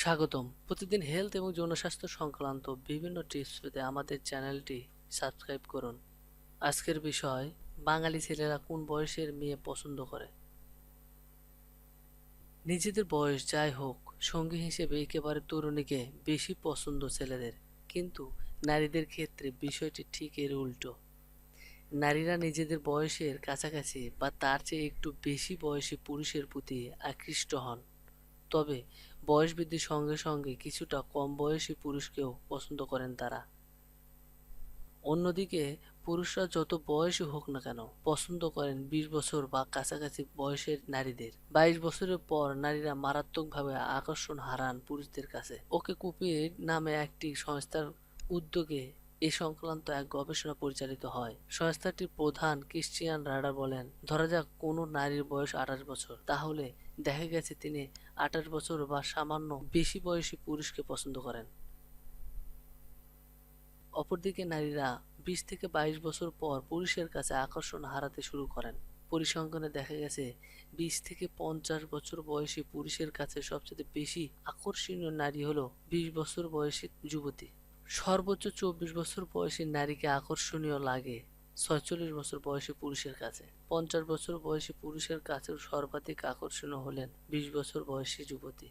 স্বাগতম। প্রতিদিন হেলথ এবং জনস্বাস্থ্য সংক্রান্ত বিভিন্ন টিপস পেতে আমাদের চ্যানেলটি সাবস্ক্রাইব করুন। আজকের বিষয়, বাঙালি ছেলেরা কোন বয়সের মেয়ে পছন্দ করে? নিজেদের বয়স যাই হোক, সঙ্গী হিসেবে একেবারে তরুণীকে বেশি পছন্দ ছেলেদের। কিন্তু নারীদের ক্ষেত্রে বিষয়টি ঠিক এর উল্টো। নারীরা নিজেদের বয়সের কাছাকাছি বা তার চেয়ে একটু বেশি বয়সী পুরুষের প্রতি আকৃষ্ট হন। তবে বয়স বৃদ্ধির সঙ্গে সঙ্গে কিছুটা কম বয়সী পুরুষকেও পছন্দ করেন তারা। অন্যদিকে পুরুষরা যত বয়সী হোক না কেন পছন্দ করেন বিশ বছর বা কাছাকাছি বয়সের নারীদের। বাইশ বছরের পর নারীরা মারাত্মকভাবে আকর্ষণ হারান পুরুষদের কাছে। ওকে কুপির নামে একটি সংস্থার উদ্যোগে এ সংক্রান্ত এক গবেষণা পরিচালিত হয়। সংস্থাটির প্রধান ক্রিশ্চিয়ান রাডার বলেন, ধরা যাক কোনো নারীর বয়স আঠাশ বছর। তাহলে দেখা গেছে তিনি আঠাশ বছর বা সামান্য বেশি বয়সী পুরুষকে পছন্দ করেন। অপরদিকে নারীরা বিশ থেকে বাইশ বছর পর পুরুষের কাছে আকর্ষণ হারাতে শুরু করেন। পরিসংখ্যানে দেখা গেছে, বিশ থেকে পঞ্চাশ বছর বয়সী পুরুষের কাছে সবচেয়ে বেশি আকর্ষণীয় নারী হলো বিশ বছর বয়সী যুবতী। সর্বোচ্চ চব্বিশ বছর বয়সী নারীকে আকর্ষণীয় লাগে ছয়চল্লিশ বছর বয়সী পুরুষের কাছে। পঞ্চাশ বছর বয়সী পুরুষের কাছেও সর্বাধিক আকর্ষণীয় হলেন বিশ বছর বয়সী যুবতী।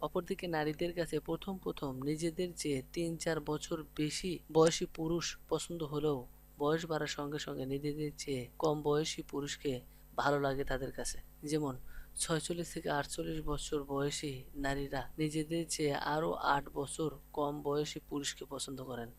অপরদিকে নারীদের কাছে প্রথম প্রথম নিজেদের চেয়ে তিন চার বছর বেশি বয়সী পুরুষ পছন্দ হলেও বয়স বাড়ার সঙ্গে সঙ্গে নিজেদের চেয়ে কম বয়সী পুরুষকে ভালো লাগে তাদের কাছে। যেমন ছয়চল্লিশ থেকে আটচল্লিশ বছর বয়সী নারীরা নিজেদের চেয়ে আরও আট বছর কম বয়সী পুরুষকে পছন্দ করেন।